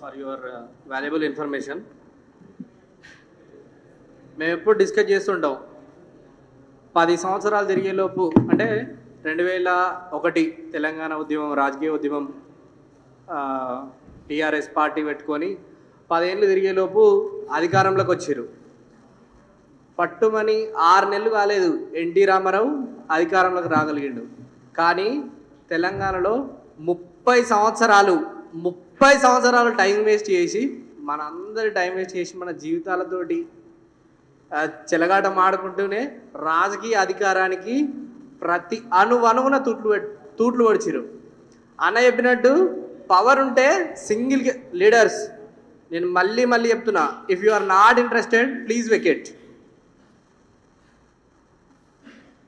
For your valuable information మేము ఎప్పుడు discuss చేస్తుంటాం. పది సంవత్సరాలు తిరిగేలోపు అంటే రెండు వేల ఒకటి తెలంగాణ ఉద్యమం రాజకీయ ఉద్యమం టీఆర్ఎస్ పార్టీ పెట్టుకొని పదేళ్ళు తిరిగేలోపు అధికారంలోకి వచ్చారు పట్టుమని ఆరు నెలలు కాలేదు. ఎన్టీ రామారావు అధికారంలోకి రాగలిగిండు. కానీ తెలంగాణలో ముప్పై సంవత్సరాలు ముప్పై ముప్పై సంవత్సరాలు టైం వేస్ట్ చేసి మనందరి టైం వేస్ట్ చేసి మన జీవితాలతోటి చెలగాట మాడుకుంటూనే రాజకీయ అధికారానికి ప్రతి అణు అణువున తూట్లు తూట్లు పడిచిరు అన్న చెప్పినట్టు పవర్ ఉంటే సింగిల్ లీడర్స్ నేను మళ్ళీ మళ్ళీ చెప్తున్నా if you are not interested please vacate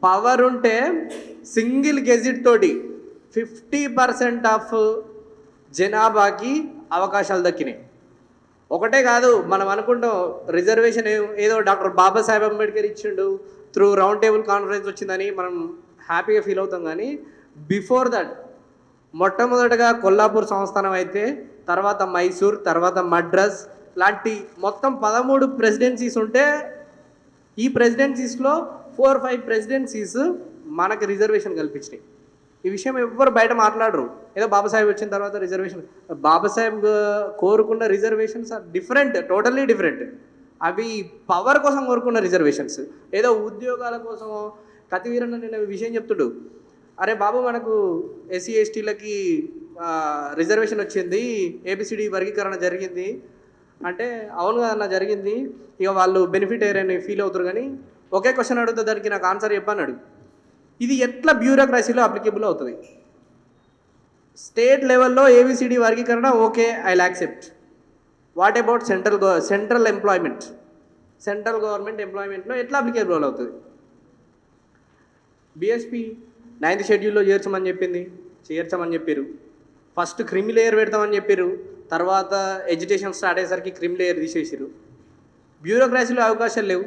power ఉంటే సింగిల్ గెజిట్ తోటి ఫిఫ్టీ పర్సెంట్ ఆఫ్ జనాభాకి అవకాశాలు దక్కినాయి. ఒకటే కాదు మనం అనుకుంటాం రిజర్వేషన్ ఏదో డాక్టర్ బాబాసాహెబ్ అంబేద్కర్ ఇచ్చిండు త్రూ రౌండ్ టేబుల్ కాన్ఫరెన్స్ వచ్చిందని మనం హ్యాపీగా ఫీల్ అవుతాం కానీ బిఫోర్ దట్ మొట్టమొదటగా కొల్లాపూర్ సంస్థానం అయితే తర్వాత మైసూర్ తర్వాత మద్రాస్ లాంటి మొత్తం పదమూడు ప్రెసిడెన్సీస్ ఉంటే ఈ ప్రెసిడెన్సీస్లో ఫోర్ ఫైవ్ ప్రెసిడెన్సీస్ మనకు రిజర్వేషన్ కల్పించినాయి. ఈ విషయం ఎవ్వరు బయట మాట్లాడరు. ఏదో బాబాసాహెబ్ వచ్చిన తర్వాత రిజర్వేషన్ బాబాసాహెబ్ కోరుకున్న reservations are different totally different అవి పవర్ కోసం కోరుకున్న రిజర్వేషన్స్ ఏదో ఉద్యోగాల కోసం కతివీరన్న నేను విషయం చెప్తుడు. అరే బాబు మనకు ఎస్సీ ఎస్టీలకి రిజర్వేషన్ వచ్చింది. ఏబిసిడి వర్గీకరణ జరిగింది. అంటే అవును కదన్న జరిగింది. ఇక వాళ్ళు బెనిఫిట్ అయ్యారని ఫీల్ అవుతారు కానీ ఒకే క్వశ్చన్ అడుగుతా దానికి నాకు ఆన్సర్ చెప్పన్నాడు ఇది ఎట్లా బ్యూరోక్రసీలో అప్లికేబుల్ అవుతుంది? స్టేట్ లెవెల్లో ఏబిసిడి వర్గీకరణ okay I accept what about central gov central employment central government ఎంప్లాయ్మెంట్లో ఎట్లా అప్లికేబుల్ అవుతుంది? బిఎస్పి నైన్త్ షెడ్యూల్లో చేర్చమని చెప్పింది చేర్చమని చెప్పారు ఫస్ట్ క్రిమి లేయర్ పెడతామని చెప్పారు తర్వాత ఎడ్యుకేషన్ స్టార్ట్ అయ్యేసరికి క్రిమి లేయర్ తీసేసారు బ్యూరోక్రసీలో అవకాశాలు లేవు.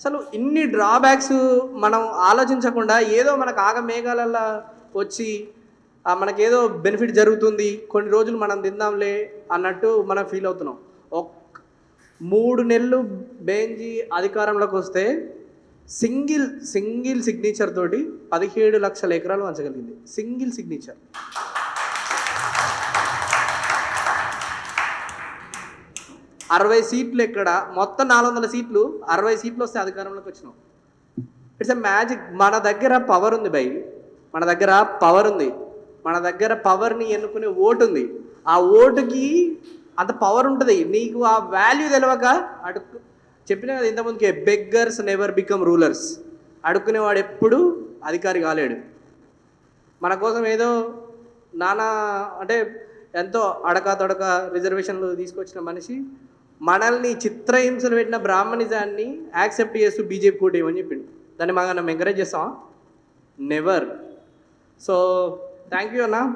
అసలు ఇన్ని డ్రాబ్యాక్స్ మనం ఆలోచించకుండా ఏదో మనకు ఆగ మేఘాలల్లో వచ్చి మనకేదో బెనిఫిట్ జరుగుతుంది కొన్ని రోజులు మనం తిందాంలే అన్నట్టు మనం ఫీల్ అవుతున్నాం. ఒక్ మూడు నెలలు బేంజీ అధికారంలోకి వస్తే సింగిల్ సింగిల్ సిగ్నేచర్ తోటి పదిహేడు లక్షల ఎకరాలు పంచగలిగింది సింగిల్ సిగ్నేచర్ అరవై సీట్లు ఎక్కడ? మొత్తం నాలుగు వందల సీట్లు అరవై సీట్లు వస్తే అధికారంలోకి వచ్చినాం. ఇట్స్ ఎ మ్యాజిక్ మన దగ్గర పవర్ ఉంది బై మన దగ్గర పవర్ ఉంది. మన దగ్గర పవర్ని ఎన్నుకునే ఓటు ఉంది. ఆ ఓటుకి అంత పవర్ ఉంటుంది. నీకు ఆ వాల్యూ తెలియక అడుక్కు చెప్పిన కదా ఇంతకుముందుకే బెగ్గర్స్ నెవర్ బికమ్ రూలర్స్ అడుక్కునేవాడు ఎప్పుడు అధికారి కాలేడు. మన కోసం ఏదో నానా అంటే ఎంతో అడక తొడక రిజర్వేషన్లు తీసుకొచ్చిన మనిషి మనల్ని చిత్రహింసలు పెట్టిన బ్రాహ్మణిజాన్ని యాక్సెప్ట్ చేస్తూ బీజేపీ కూటేమని చెప్పిండు. దాన్ని మనం ఎంకరేజ్ చేస్తామా నెవర్ సో థ్యాంక్ యూ అన్న.